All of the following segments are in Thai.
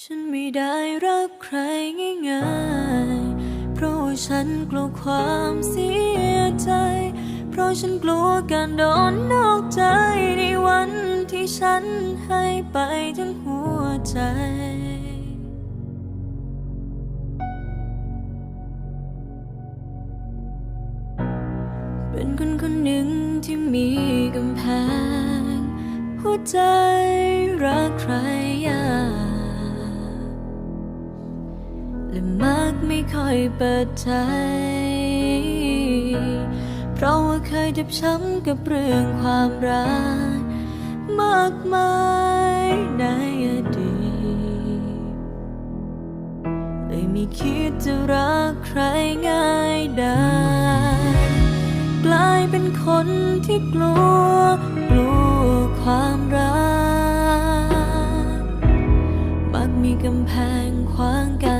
ฉันไม่ได้รักใครง่ายๆ เพราะฉันกลัวความเสียใจ เพราะฉันกลัวการโดนนอกใจในวันที่ฉันให้ไปทั้งหัวใจ เป็นคนคนหนึ่งที่มีกำแพง หัวใจรักใครยาก ไม่ค่อยเปิดใจ เพราะว่าเคยเจ็บช้ำกับเรื่องความรัก มากมายในอดีตเลยไม่คิดจะรักใครง่ายได้กลายเป็นคนที่กลัว กลัวความรัก มักมีกำแพงขวางกัน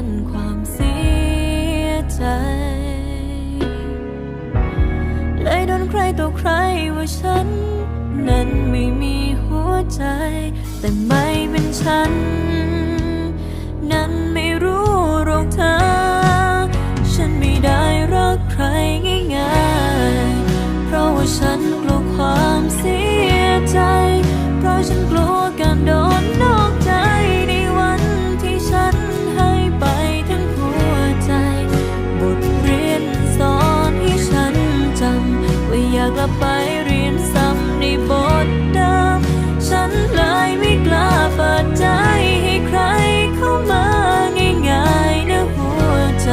ใจ แต่ไม่เป็นฉัน นั้นไม่รู้หรอกเธอ ฉันไม่ได้รักใครง่ายๆ เพราะว่าฉันกลัวความเสียใจ เพราะฉันกลัวการโดนนอกใจในวันที่ฉันให้ไปทั้งหัวใจ บทเรียนสอนให้ฉันจำ ว่าอยากกลับไปเรียนซ้ำในบทเดิม เลยไม่กล้าเปิดใจให้ใครเข้ามาง่ายๆนะหัวใจ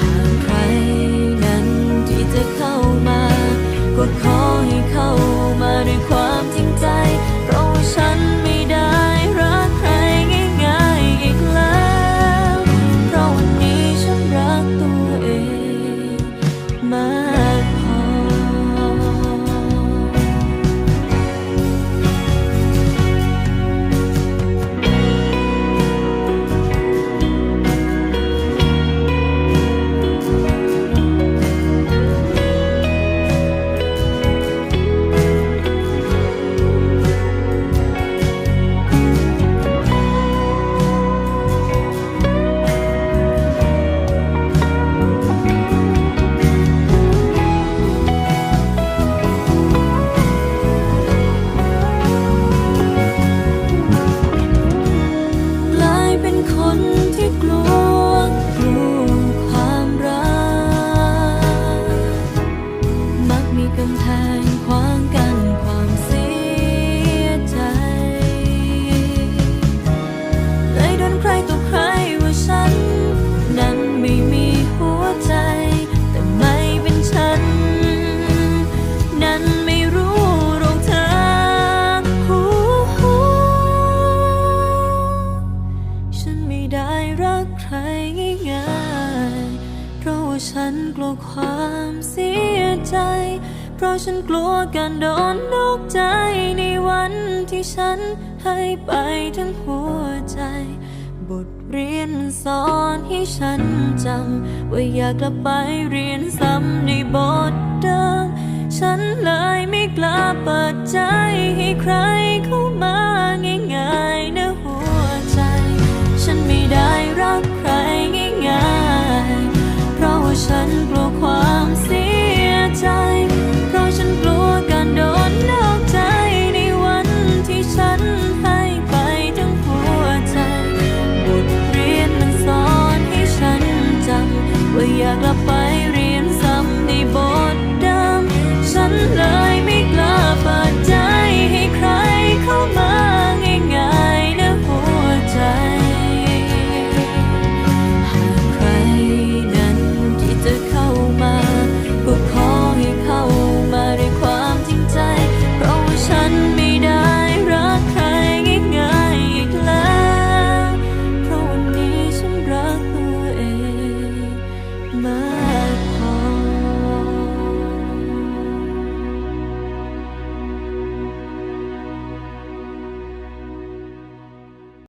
หากใครนั้นที่จะเข้ามา ก็ขอให้เข้ามาด้วยความจริงใจ เพราะฉันไม่ รักใครง่ายๆเพราะว่าฉันกลัวความเสียใจ เพราะฉันกลัวการโดนนอกใจในวันที่ฉันให้ไปทั้งหัวใจ บทเรียนสอนให้ฉันจำว่าอยากกลับไปเรียนซ้ำในบทเดิมฉันเลยไม่กล้าเปิดใจให้ใครเข้ามา